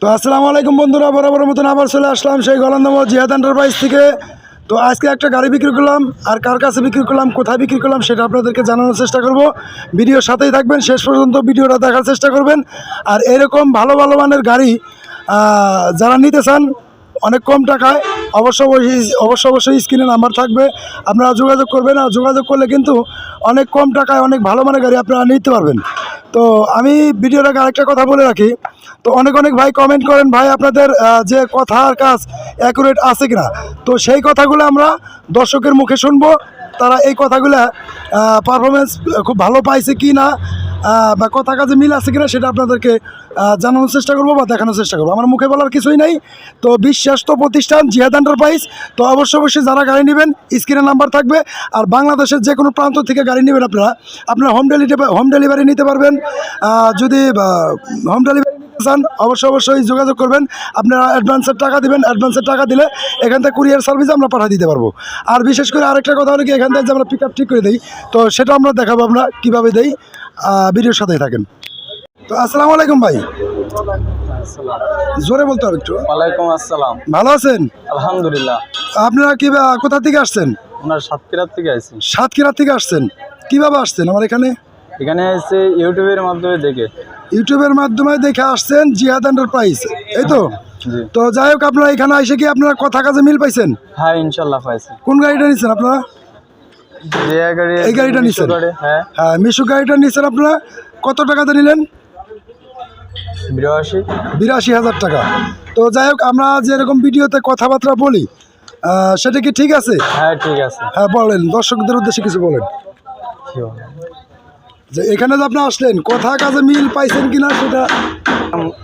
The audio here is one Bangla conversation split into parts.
তো আসসালামু আলাইকুম বন্ধুরা বরাবর মতন আবার চলে আসলাম সেই গলন্দম জিহাদ এন্টারপ্রাইজ থেকে। তো আজকে একটা গাড়ি বিক্রি করলাম, আর কার কাছে বিক্রি করলাম, কোথায় বিক্রি করলাম সেটা আপনাদেরকে জানানোর চেষ্টা করব। ভিডিওর সাথেই থাকবেন, শেষ পর্যন্ত ভিডিওটা দেখার চেষ্টা করবেন। আর এরকম ভালো ভালো মানের গাড়ি যারা নিতে চান, অনেক কম টাকায়, অবশ্য অবশ্যই অবশ্য অবশ্যই স্ক্রিনে নাম্বার থাকবে। আপনারা যোগাযোগ করবেন, আর যোগাযোগ করলে কিন্তু অনেক কম টাকায় অনেক ভালো মানের গাড়ি আপনারা নিতে পারবেন। তো আমি ভিডিওর আগে আরেকটা কথা বলে রাখি। তো অনেক অনেক ভাই কমেন্ট করেন, ভাই, আপনাদের যে যে কথার কাজ অ্যাকুরেট আছে কিনা? তো সেই কথাগুলো আমরা দর্শকের মুখে শুনব। তারা এই কথাগুলো পারফরমেন্স খুব ভালো পাইছে কি না বা কথা কাজে মিল আছে কিনা সেটা আপনাদেরকে জানানোর চেষ্টা করব বা দেখানোর চেষ্টা করব। আমার মুখে বলার কিছুই নাই। তো বিশ্বাস্ত প্রতিষ্ঠান জিহাদ এন্টারপ্রাইজ। তো অবশ্যই অবশ্যই যারা গাড়ি নেবেন স্ক্রিনে নাম্বার থাকবে। আর বাংলাদেশের যে কোনো প্রান্ত থেকে গাড়ি নেবেন আপনারা আপনারা হোম ডেলিভারি হোম ডেলিভারি নিতে পারবেন। যদি হোম ডেলিভারি চান, অবশ্যই অবশ্যই যোগাযোগ করবেন। আপনারা অ্যাডভান্সের টাকা দিবেন। অ্যাডভান্সের টাকা দিলে এখান থেকে কুরিয়ার সার্ভিস আমরা পাঠিয়ে দিতে পারব। আর বিশেষ করে আরেকটা কথা হলো কি, এখান থেকে যে আমরা পিক ঠিক করে দিই, তো সেটা আমরা দেখাবো আমরা কীভাবে দেই। ভিডিওর সাথেই থাকেন। তো আসসালামু আলাইকুম ভাই। জোরে বলতে হবে একটু। ওয়ালাইকুম আসসালাম। ভালো আছেন? আলহামদুলিল্লাহ। আপনারা কি কোথা থেকে আসছেন? ওনার সাতক্ষীরার থেকে আইছি। সাতক্ষীরা থেকে আসছেন। কীভাবে আসছেন আমার এখানে? এখানে এসে ইউটিউবের মাধ্যমে দেখে। ইউটিউবের মাধ্যমে দেখে আসছেন জিহাদ এন্টারপ্রাইজ। এই তো? তো যাই হোক আপনারা এখানে এসে কি আপনারা কথা কাজে মিল পাইছেন? হ্যাঁ ইনশাল্লাহ পাইছি। কোন গাড়িটা নিচ্ছেন আপনারা? এই গাড়িটা হ্যাঁ। হ্যাঁ মিশু গাড়িটা নিচ্ছেন আপনারা? কত টাকাতে নিলেন? বিরাশি। বিরাশি হাজার টাকা। তো যাই হোক আমরা যেরকম ভিডিওতে কথাবার্তা বলি সেটা কি ঠিক আছে? হ্যাঁ ঠিক আছে। হ্যাঁ বলেন দর্শকদের উদ্দেশ্যে কিছু বলেন? যে এখানে যে আপনি আসলেন কথা কাজে মিল পাইছেন কিনা সেটা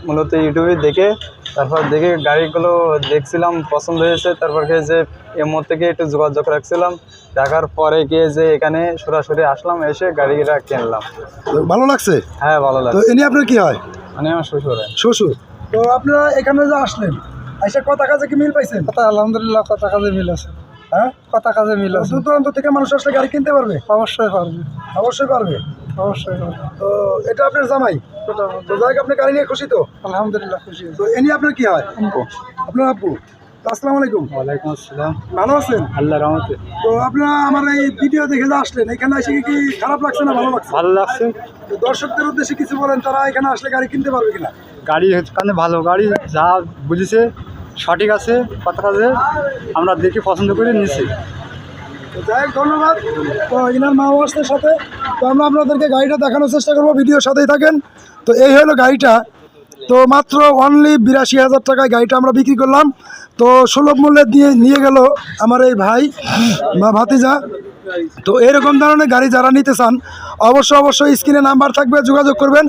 মূলত ইউটিউবে দেখে তারপর দেখি গাড়িগুলো দেখছিলাম পছন্দ হয়েছে। তারপর গিয়ে যে এমন থেকে একটু যোগাযোগ রাখছিলাম। দেখার পরে গিয়ে যে এখানে সরাসরি আসলাম এসে গাড়িটা কিনলাম। ভালো লাগছে? হ্যাঁ ভালো তো লাগে এ আপনার কি হয়? মানে আমার শ্বশুর। শ্বশুর? তো আপনারা এখানে যে আসলেন এসে কথা কাজে কি মিল পাইছেন? কথা আলহামদুলিল্লাহ কথা কাজে মিল আছে। হ্যাঁ? কথা কাজে মিল আছে। দূর দূরান্ত থেকে মানুষ আসলে গাড়ি কিনতে পারবে? অবশ্যই পারবে। অবশ্যই পারবে। অবশ্যই তো এটা আপনার জামাই? তো যাই হোক, আপনি গাড়ি নিয়ে খুশি তো? আলহামদুলিল্লাহ খুশি তো এ নিয়ে আপনার কি হয়? আপনার আব্বু? আসসালামু আলাইকুম। ওয়ালাইকুম আসসালাম। ভালো আছেন? আল্লাহ রহমতে। তো আপনারা আমার এই ভিডিও দেখে যে আসলেন এখানে এসে কি খারাপ লাগছে না ভালো লাগছে? ভালো লাগছে। তো দর্শকদের উদ্দেশ্যে কিছু বলেন তারা এখানে আসলে গাড়ি কিনতে পারবে কিনা? গাড়ি এখানে ভালো গাড়ি যা বুঝেছে সঠিক আছে কথা কাজে আমরা দেখে পছন্দ করে নিছি যাই ধন্যবাদ। তো ইনার মা আসদের সাথে। তো আমরা আপনাদেরকে গাড়িটা দেখানোর চেষ্টা করব, ভিডিওর সাথেই থাকেন। তো এই হলো গাড়িটা। তো মাত্র অনলি বিরাশি হাজার টাকায় গাড়িটা আমরা বিক্রি করলাম। তো সুলভ মূল্যে দিয়ে নিয়ে গেল আমার এই ভাই বা ভাতিজা। তো এরকম ধরনের গাড়ি যারা নিতে চান, অবশ্যই অবশ্যই স্ক্রিনে নাম্বার থাকবে, যোগাযোগ করবেন।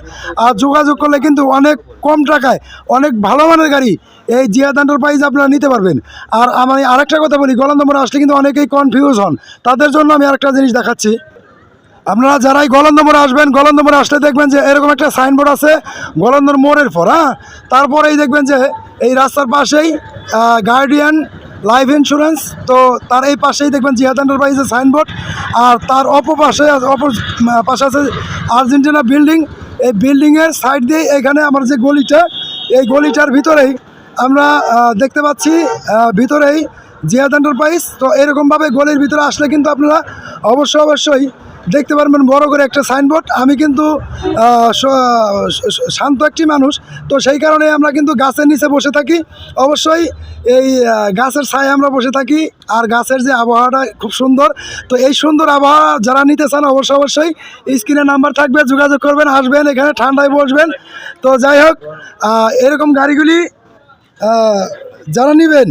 আর যোগাযোগ করলে কিন্তু অনেক কম টাকায় অনেক ভালো মানের গাড়ি এই জিয়াদ এন্টারপ্রাইজ আপনারা নিতে পারবেন। আর আমি আরেকটা কথা বলি গলন্দমরে আসলে কিন্তু অনেকেই কনফিউজ হন। তাদের জন্য আমি আরেকটা জিনিস দেখাচ্ছি। আপনারা যারাই গলন্দমোড়ে আসবেন গলন্দমোড়ে আসলে দেখবেন যে এরকম একটা সাইনবোর্ড আছে গলন্দর মোড়ের পর হ্যাঁ? তারপরেই দেখবেন যে এই রাস্তার পাশেই গার্ডিয়ান লাইফ ইন্স্যুরেন্স তো তার এই পাশেই দেখবেন জিহাদ এন্টারপ্রাইজের সাইনবোর্ড আর তার অপর পাশে অপর পাশে আছে আর্জেন্টিনা বিল্ডিং এই বিল্ডিংয়ের সাইড দিয়ে এখানে আমার যে গলিটা, এই গলিটার ভিতরেই আমরা দেখতে পাচ্ছি ভিতরেই জিয়াদ এন্টারপ্রাইজ তো এরকমভাবে গলির ভিতরে আসলে কিন্তু আপনারা অবশ্যই অবশ্যই দেখতে পারবেন বড় করে একটা সাইনবোর্ড। আমি কিন্তু শান্ত একটি মানুষ, তো সেই কারণে আমরা কিন্তু গাছের নিচে বসে থাকি। অবশ্যই এই গাছের ছায় আমরা বসে থাকি, আর গাছের যে আবহাওয়াটা খুব সুন্দর। তো এই সুন্দর আবহাওয়া যারা নিতে চান অবশ্যই অবশ্যই স্ক্রিনে নাম্বার থাকবে, যোগাযোগ করবেন, আসবেন, এখানে ঠান্ডায় বসবেন। তো যাই হোক এরকম গাড়িগুলি যারা নেবেন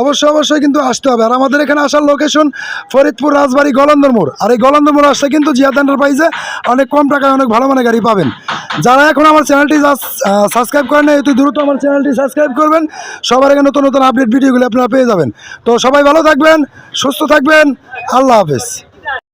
অবশ্যই অবশ্যই কিন্তু আসতে হবে। আর আমাদের এখানে আসার লোকেশন ফরিদপুর, রাজবাড়ি গলন্দর মোড় আর এই গলন্দর মোড় আসলে কিন্তু জিয়াদ এন্টারপ্রাইজে অনেক কম টাকায় অনেক ভালো মানে গাড়ি পাবেন। যারা এখন আমার চ্যানেলটি সাবস্ক্রাইব করেন না অতি দ্রুত আমার চ্যানেলটি সাবস্ক্রাইব করবেন। সবার এখানে নতুন নতুন আপডেট ভিডিওগুলো আপনারা পেয়ে যাবেন। তো সবাই ভালো থাকবেন, সুস্থ থাকবেন। আল্লাহ হাফেজ।